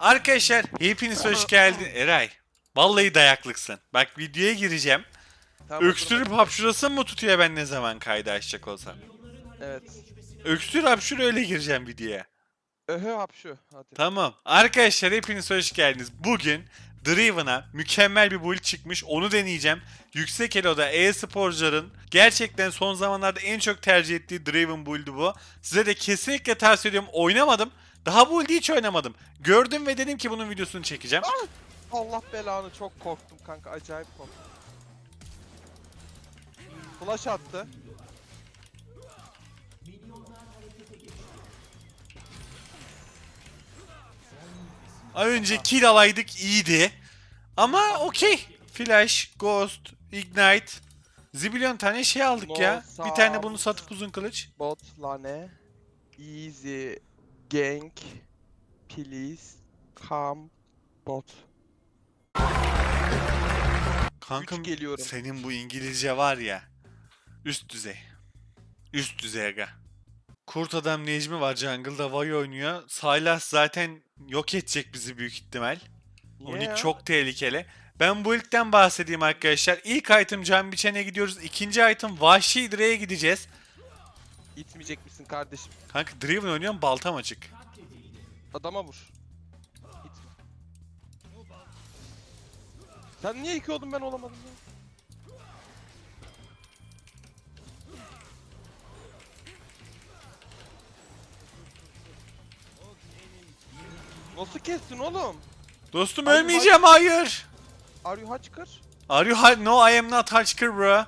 Arkadaşlar hepiniz hoş geldin. Eray. Vallahi dayaklıksın. Bak videoya gireceğim. Tamam, Öksürüp hapşurasın mı tutuyor ben ne zaman kaydı açacak olsam? Evet. Öksür hapşur öyle gireceğim videoya. Öhö hapşu. Hadi. Tamam. Arkadaşlar hepiniz hoş geldiniz. Bugün Driven'a mükemmel bir build çıkmış. Onu deneyeceğim. Yüksek Elo'da e-sporcuların gerçekten son zamanlarda en çok tercih ettiği Driven build'i bu. Size de kesinlikle tavsiye ediyorum. Oynamadım. Daha bu build'i hiç oynamadım. Gördüm ve dedim ki bunun videosunu çekeceğim. Allah belanı çok korktum kanka. Acayip korktum. Flash attı. Az önce kill alaydık iyiydi. Ama okey. Flash, Ghost, Ignite. Zibilyon tane şey aldık ya. Bir tane bunu satıp uzun kılıç. Bot lane. Easy. Gank. Please. Come. Bot. Kankam Üç geliyorum. senin bu İngilizce var ya. Üst düzey. Üst düzey aga. Kurt adam Necmi var jungle'da Vay oynuyor. Sylas zaten yok edecek bizi büyük ihtimal. Onik ya? çok tehlikeli. Ben bu ilkten bahsedeyim arkadaşlar. İlk item Can Biçen'e gidiyoruz. İkinci item Vahşi Dre'ye gideceğiz. İtmeyecek misin kardeşim? Kanka Driven oynuyorum baltam açık. Adama vur. İt. Sen niye iki oldun ben olamadım ya? Nasıl kestin oğlum? Dostum Abi ölmeyeceğim hayır. Are you Hutchker? Are you ha- No I am not Hutchker bro.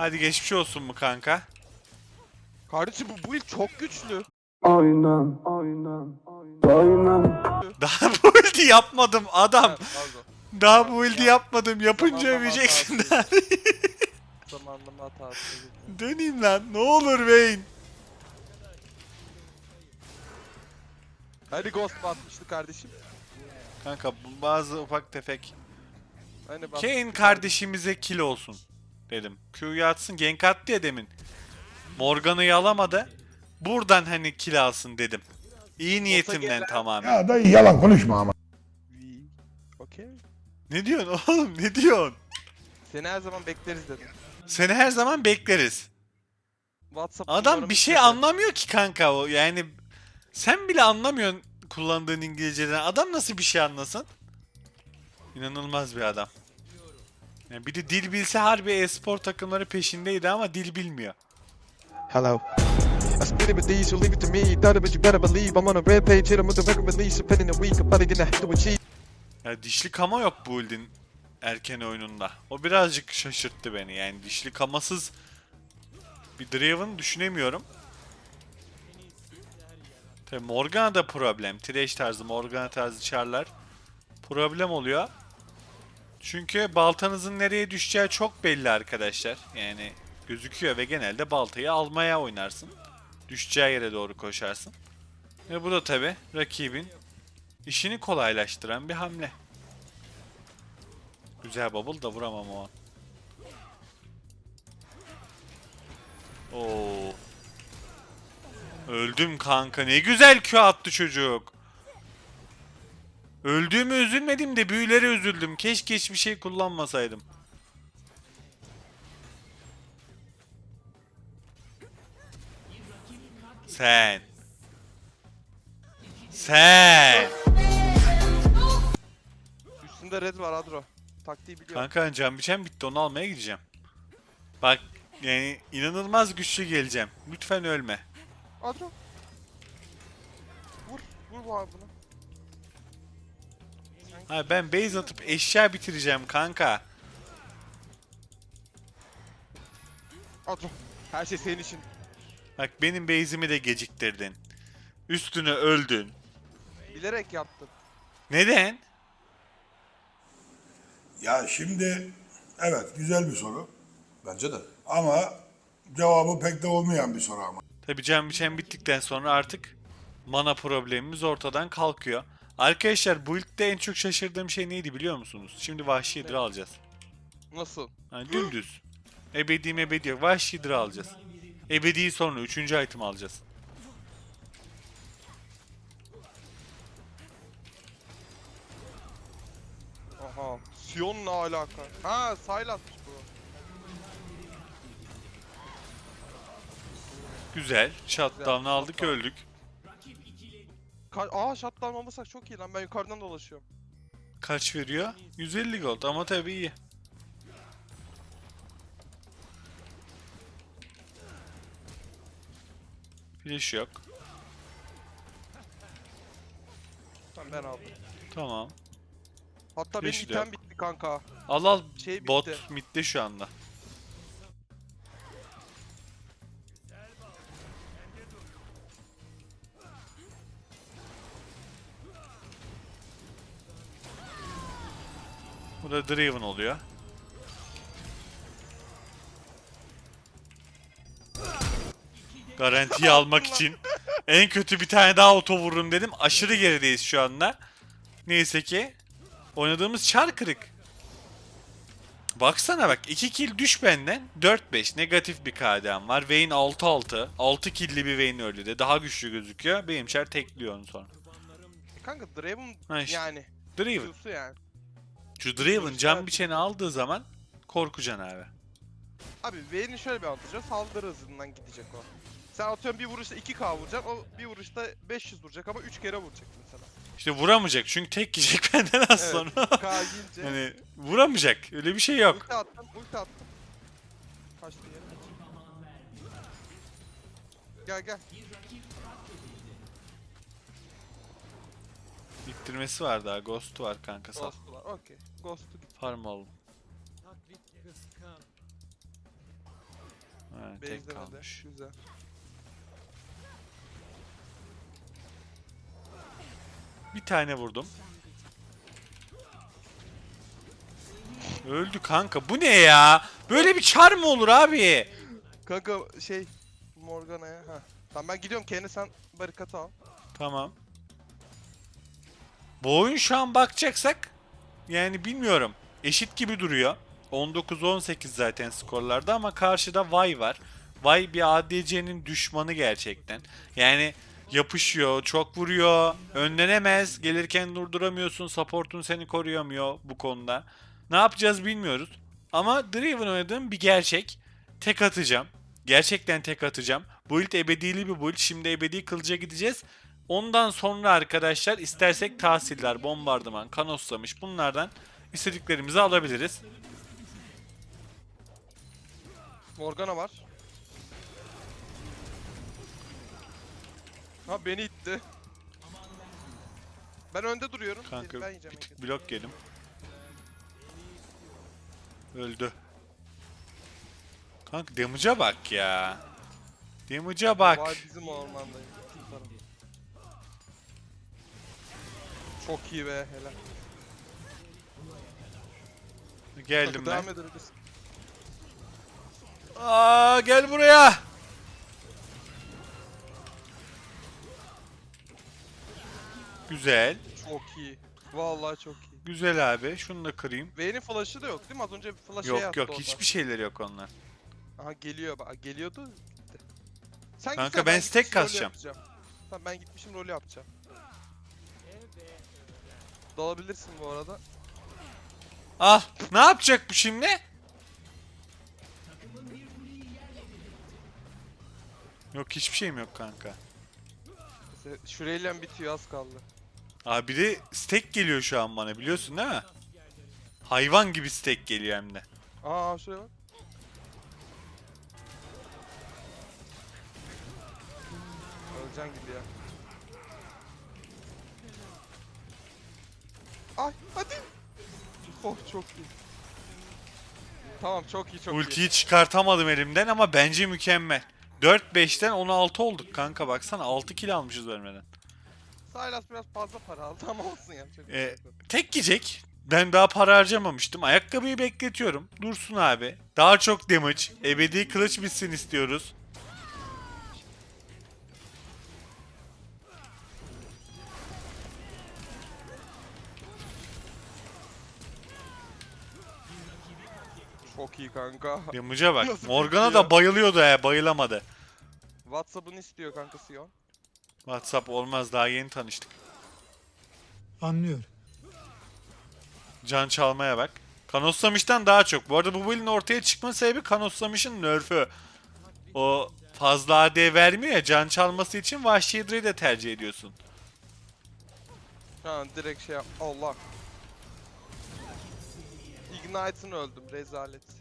Hadi geçmiş olsun mu kanka? Kardeşim bu build çok güçlü. Aynen, aynen, aynen. Daha bu build'i yapmadım adam. Pardon. Daha bu build'i yapmadım. Yapınca Zamanlama öveceksin. hatası. Zamanlama hatası. Döneyim lan. Ne olur Vayne. Hadi Ghost mu atmıştı kardeşim? Kanka bu bazı ufak tefek. Hani bak. Kane kardeşimize kill olsun dedim. Q'yu atsın gank attı ya demin. Morgan'ı alamadı. Buradan hani kill alsın dedim. İyi niyetimden tamamen. Ya dayı yalan konuşma ama. Okey. Ne diyorsun oğlum ne diyorsun? Seni her zaman bekleriz dedim. Seni her zaman bekleriz. WhatsApp Adam bir şey anlamıyor ki kanka o. Yani sen bile anlamıyorsun kullandığın İngilizceden. Adam nasıl bir şey anlasın? İnanılmaz bir adam. Yani bir de dil bilse harbi e-spor takımları peşindeydi ama dil bilmiyor. Hello. I spit it with these, you leave it to me. Doubt it, but you better believe I'm on a rampage. Hit 'em with the record release. Spending a week, I'm probably gonna have to achieve. Ya dişli kama yok bu Uldin erken oyununda. O birazcık şaşırttı beni. Yani dişli kamasız bir Draven düşünemiyorum. Tabi Morgana da problem. Thresh tarzı, Morgana tarzı çarlar problem oluyor. Çünkü baltanızın nereye düşeceği çok belli arkadaşlar. Yani gözüküyor ve genelde baltayı almaya oynarsın. Düşeceği yere doğru koşarsın. Ve bu da tabi rakibin işini kolaylaştıran bir hamle. Güzel bubble da vuramam o an. Oo. Öldüm kanka. Ne güzel Q attı çocuk. Öldüğümü üzülmedim de büyülere üzüldüm. Keşke hiçbir şey kullanmasaydım. Sen. Sen. Üstünde red var Adro. Taktiği biliyorum. Kanka can biçen bitti onu almaya gideceğim. Bak yani inanılmaz güçlü geleceğim. Lütfen ölme. Adro. Vur. Vur bu abi bunu. Ha ben base atıp eşya bitireceğim kanka. Adro. Her şey senin için. Bak benim base'imi de geciktirdin. Üstüne öldün. Bilerek yaptım. Neden? Ya şimdi evet güzel bir soru Bence de. ama cevabı pek de olmayan bir soru ama. Tabi can biçen bittikten sonra artık mana problemimiz ortadan kalkıyor. Arkadaşlar bu ilkte en çok şaşırdığım şey neydi biliyor musunuz? Şimdi vahşi Hydra alacağız. Nasıl? Yani dümdüz. Ebedi mebedi yok. Vahşi Dra alacağız. Ebedi'yi sonra 3. item alacağız. Aha. Sion ne alaka? Ha Sylas'mış bu. Güzel. Shutdown'ı aldık öldük. Ka Aa shutdown olmasak çok iyi lan ben yukarıdan dolaşıyorum. Kaç veriyor? 150 gold ama tabii iyi. Flash yok. Tamam ben aldım. Tamam. Hatta benim Yeşil item yok. bitti kanka. Al al Şey bot bitti. midde şu anda. Bu da Draven oluyor. Garantiyi almak için en kötü bir tane daha auto vururum dedim. Aşırı gerideyiz şu anda. Neyse ki oynadığımız çar kırık. Baksana bak 2 kill düş benden 4-5 negatif bir KD'm var. Vayne 6-6. 6 kill'li bir Vayne öldü de daha güçlü gözüküyor. Benim çar tekliyor onu sonra. Kanka Draven işte. yani. Draven. Yani. Şu Draven can biçeni aldığı zaman korkacaksın abi. Abi Vayne'in şöyle bir avantajı saldırı hızından gidecek o. Sen atıyorum bir vuruşta 2k vuracaksın, o bir vuruşta 500 vuracak ama 3 kere vuracak mesela. İşte vuramayacak çünkü tek yiyecek benden az Evet. sonra. K yiyince hani vuramayacak. Öyle bir şey yok. ulti attım, ulti attım. Kaçtı yere. Gel gel. İttirmesi var daha. Ghost var kanka sağ. Ghost'u var. Okey. Ghost'u git. Farm oğlum. Ha, tek Base'lemedi. kalmış. Güzel. Bir tane vurdum. Öldü kanka. Bu ne ya? Böyle bir çar mı olur abi? Kanka şey Morgana'ya ha. Tamam ben gidiyorum Kenny sen barikatı al. Tamam. Bu oyun şu an bakacaksak yani bilmiyorum. Eşit gibi duruyor. 19-18 zaten skorlarda ama karşıda Vay var. Vay bir ADC'nin düşmanı gerçekten. Yani yapışıyor, çok vuruyor, önlenemez, gelirken durduramıyorsun, support'un seni koruyamıyor bu konuda. Ne yapacağız bilmiyoruz. Ama Draven oynadığım bir gerçek. Tek atacağım. Gerçekten tek atacağım. Build ebedili bir build. Şimdi ebedi kılıca gideceğiz. Ondan sonra arkadaşlar istersek tahsiller, bombardıman, kanoslamış bunlardan istediklerimizi alabiliriz. Morgana var. Ha beni itti. Ben önde duruyorum. Kanka ben bir tık blok yedim. Öldü. Kanka damage'a bak ya. Damage'a bak. Vay bizim ormandayım. Çok iyi be helal. Geldim Kanka, ben. Devam edebiliriz. Aa gel buraya. Güzel. Çok iyi. Vallahi çok iyi. Güzel abi. Şunu da kırayım. Vayne'in flash'ı da yok değil mi? Az önce flash şey Yok attı yok orada. hiçbir şeyleri yok onlar. Aha geliyor bak. Geliyordu. Gitti. Sen Kanka, ben gitmişim, stack rolü kasacağım. yapacağım. Tamam ben gitmişim rolü yapacağım. Dalabilirsin bu arada. Ah ne yapacak bu şimdi? Yok hiçbir şeyim yok kanka. Şurayla bitiyor az kaldı. Abi bir de stack geliyor şu an bana biliyorsun değil mi? Hayvan gibi stack geliyor hem de. Aa şuraya bak. Öleceksin gibi ya. Ay hadi. Oh çok iyi. Tamam çok iyi çok iyi. Ultiyi çıkartamadım elimden ama bence mükemmel. 4-5'ten 16 olduk kanka baksana 6 kill almışız ölmeden. Silas biraz fazla para aldı ama olsun yapacak bir Ee, tek yiyecek. Ben daha para harcamamıştım. Ayakkabıyı bekletiyorum. Dursun abi. Daha çok damage. Ebedi kılıç bitsin istiyoruz. İyi kanka. Damage'a bak. Nasıl Morgana da bayılıyordu ya bayılamadı. Whatsapp'ını istiyor kanka Sion. WhatsApp olmaz daha yeni tanıştık. Anlıyorum. Can çalmaya bak. Kanoslamış'tan daha çok. Bu arada bu build'in ortaya çıkma sebebi Kanoslamış'ın nerf'ü. O fazla AD vermiyor ya can çalması için Vahşi Hidra'yı de tercih ediyorsun. Ha direkt şey yap. Allah. Ignite'ını öldüm rezalet.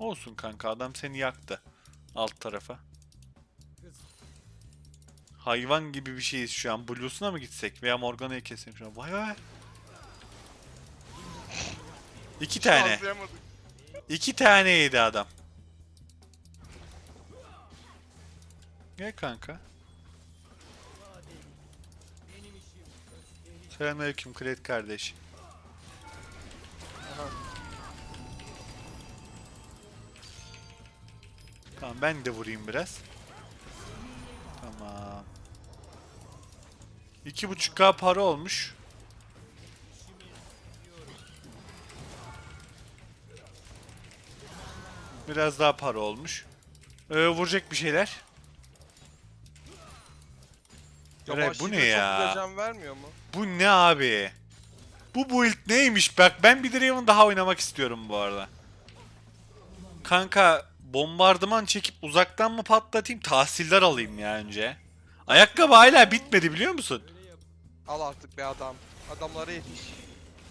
Olsun kanka adam seni yaktı. Alt tarafa. Hayvan gibi bir şeyiz şu an. Blues'una mı gitsek? Veya Morgana'yı keselim şu an. Vay vay. İki tane. İki tane yedi adam. Gel kanka. Selamünaleyküm Kret kardeş. Tamam ben de vurayım biraz. Tamam. İki buçuk K para olmuş. Biraz daha para olmuş. Ee, vuracak bir şeyler. Ya Eray, bu ne ya? vermiyor mu? Bu ne abi? Bu build neymiş? Bak ben bir Draven daha oynamak istiyorum bu arada. Kanka bombardıman çekip uzaktan mı patlatayım? Tahsiller alayım ya önce. Ayakkabı hala bitmedi biliyor musun? Al artık be adam. Adamlara yetiş.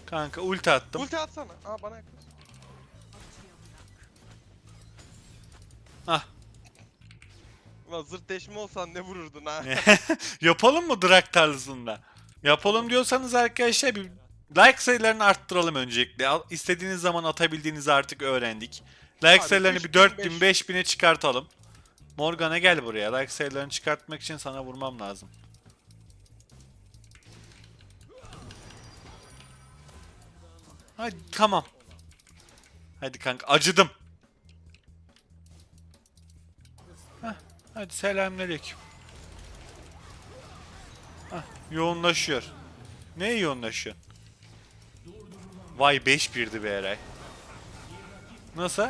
Kanka ulti attım. Ulti atsana. Aa bana yaklaş. Hah. Ulan zırt deşme olsan ne vururdun ha? Yapalım mı drag tarzında? Yapalım diyorsanız arkadaşlar bir like sayılarını arttıralım öncelikle. İstediğiniz zaman atabildiğinizi artık öğrendik. Like Abi, sayılarını bir 3000, 4000 5000'e çıkartalım. Morgana gel buraya. Like sayılarını çıkartmak için sana vurmam lazım. Hadi tamam. Hadi kanka acıdım. Heh, hadi selamünaleyküm. Hah, yoğunlaşıyor. Ne yoğunlaşıyor? Vay 5-1'di be Eray. Nasıl?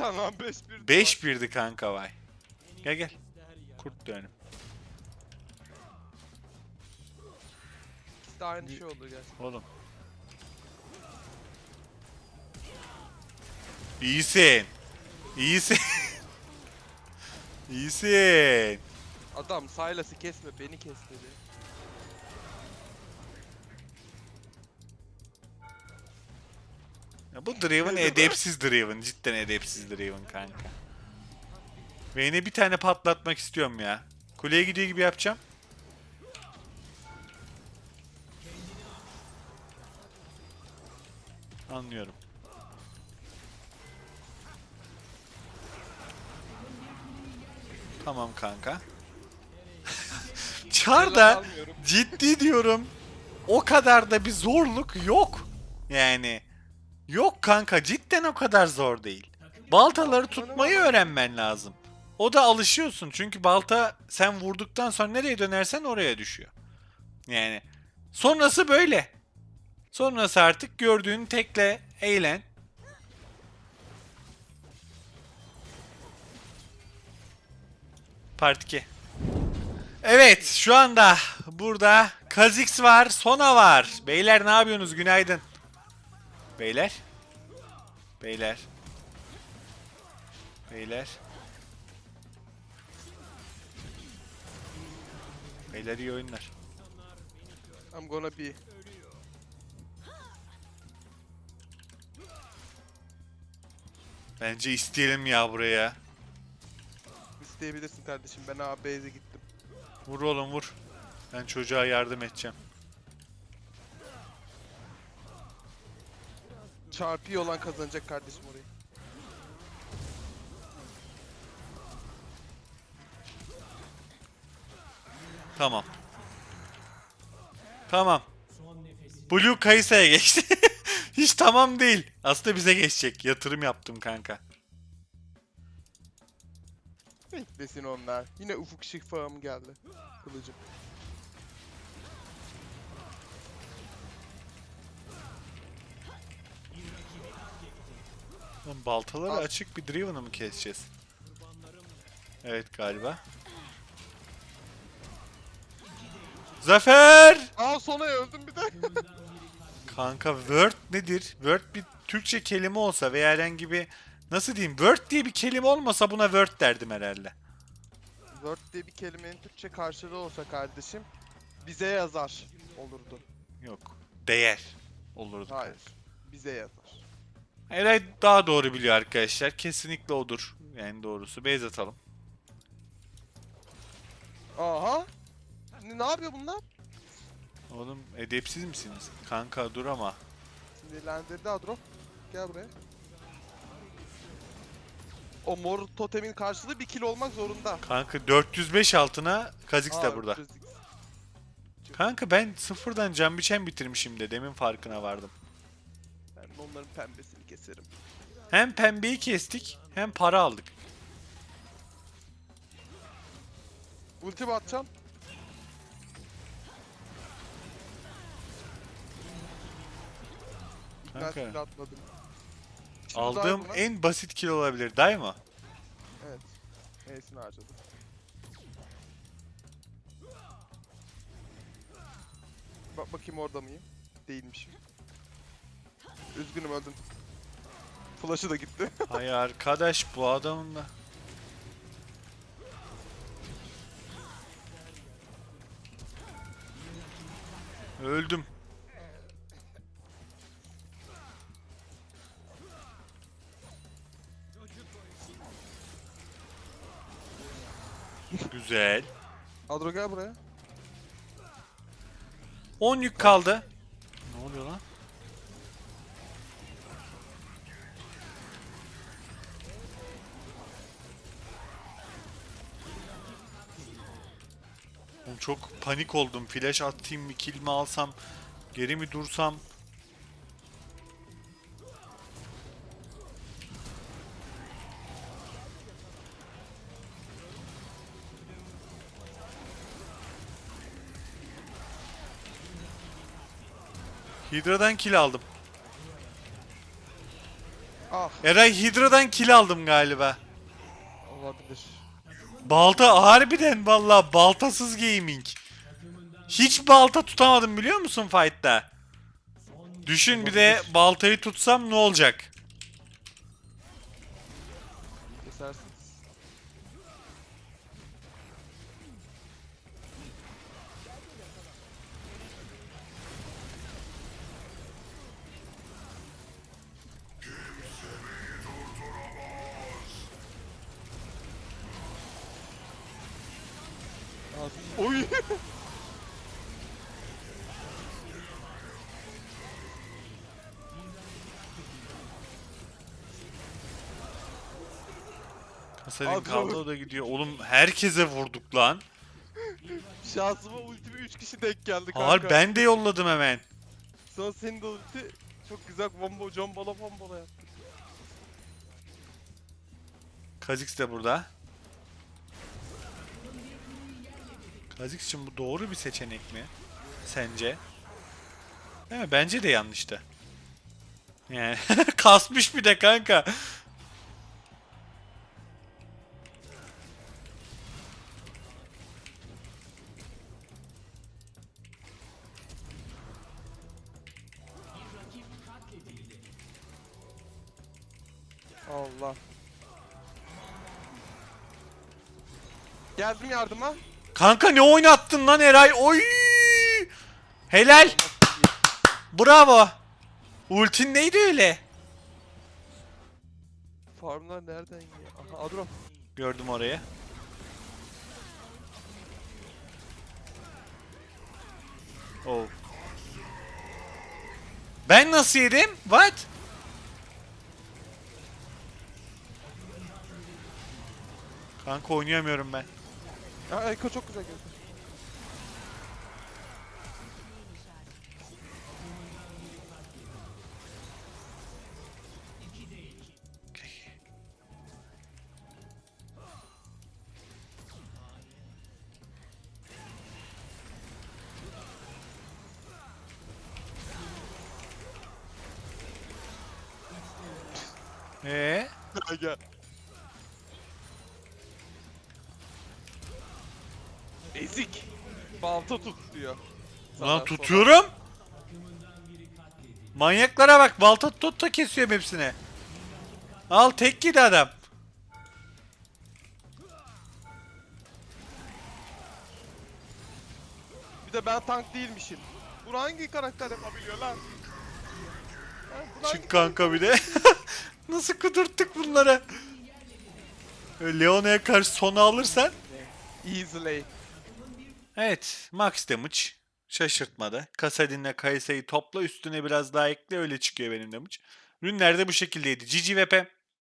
Lan 5-1. 5-1'di kanka vay. Gel gel. Kurt dönüm. De aynı şey oldu gerçekten. Oğlum. İyisin. İyisin. İyisin. Adam Silas'ı kesme beni kes dedi. Ya bu Draven edepsiz Draven. Cidden edepsiz Draven kanka. Vayne'e bir tane patlatmak istiyorum ya. Kuleye gidiyor gibi yapacağım. Anlıyorum. Tamam kanka. Çar da ciddi diyorum. O kadar da bir zorluk yok. Yani yok kanka cidden o kadar zor değil. Baltaları tutmayı öğrenmen lazım. O da alışıyorsun çünkü balta sen vurduktan sonra nereye dönersen oraya düşüyor. Yani sonrası böyle. Sonrası artık gördüğün tekle eğlen. Part 2. Evet şu anda burada Kha'Zix var, Sona var. Beyler ne yapıyorsunuz? Günaydın. Beyler. Beyler. Beyler. Beyler iyi oyunlar. I'm gonna be. Bence isteyelim ya buraya. İsteyebilirsin kardeşim ben base'e gittim. Vur oğlum vur. Ben çocuğa yardım edeceğim. Çarpı olan kazanacak kardeşim orayı. Tamam. Tamam. Blue Kayısa'ya geçti. Hiç tamam değil. Aslında bize geçecek. Yatırım yaptım kanka. Beklesin onlar. Yine ufuk şifam geldi. Kılıcım. Lan baltaları Al. açık bir Driven'ı mı keseceğiz? Evet galiba. Zafer! Aa sona öldüm bir de. Kanka word nedir? Word bir Türkçe kelime olsa veya herhangi bir nasıl diyeyim? Word diye bir kelime olmasa buna word derdim herhalde. Word diye bir kelimenin Türkçe karşılığı olsa kardeşim bize yazar olurdu. Yok. Değer olurdu. Hayır. Bize yazar. Eray daha doğru biliyor arkadaşlar. Kesinlikle odur. Yani doğrusu. Base atalım. Aha. Ne, ne yapıyor bunlar? Oğlum edepsiz misiniz? Kanka dur ama. Sinirlendirdi Adro. Gel buraya. O mor totemin karşılığı bir kilo olmak zorunda. Kanka 405 altına Kha'Zix de Aa, burada. Kanka ben sıfırdan can biçen bitirmişim de demin farkına vardım. Ben de onların pembesini keserim. Hem pembeyi kestik hem para aldık. Ulti mi atacağım? Ben Kanka. atmadım. Şimdi Aldığım en basit kill olabilir. Day mı? Evet. E'sini harcadım. Bak bakayım orada mıyım? Değilmişim. Üzgünüm öldüm. Flash'ı da gitti. Hay arkadaş bu adamın da. Öldüm. Güzel. Adro gel buraya. 10 yük kaldı. Ne oluyor lan? Oğlum çok panik oldum. Flash atayım mı, kill mi alsam, geri mi dursam? Hydra'dan kill aldım. Ah Eray Hydra'dan kill aldım galiba. olabilir. Balta harbiden valla baltasız gaming. Hiç balta tutamadım biliyor musun fight'ta? Düşün bir de baltayı tutsam ne olacak? Oy! Kasadin Abi, kaldı o da gidiyor. Oğlum herkese vurduk lan. Şansıma ultime 3 kişi denk geldi kanka. Har ben de yolladım hemen. Sonra senin de ulti çok güzel bomba combala bombala yaptı. Kha'Zix de burada. Kha'Zix için bu doğru bir seçenek mi? Sence? Değil mi? Bence de yanlıştı. Yani kasmış bir de kanka. Allah. Geldim yardıma. Kanka ne oynattın lan Eray? Oy! Helal. Bravo. Ultin neydi öyle? Farmlar nereden yiyor? Aha Adro. Gördüm orayı. Oh. Ben nasıl yedim? What? Kanka oynayamıyorum ben. Ya Eko çok güzel geldi. Eee? Gel. Ezik. Balta tut diyor. Sana Lan tutuyorum. Manyaklara bak balta tut da kesiyorum hepsine. Al tek gidi adam. Bir de ben tank değilmişim. Bunu hangi karakter yapabiliyor lan? Bunu hangi Çık kanka bir de. Nasıl kudurttuk bunları? Leona'ya karşı sonu alırsan. Easily. Evet max damage. Şaşırtmadı. Kasadin'le Kayse'yi topla üstüne biraz daha ekle öyle çıkıyor benim damage. Ürünler de bu şekildeydi. GG VP.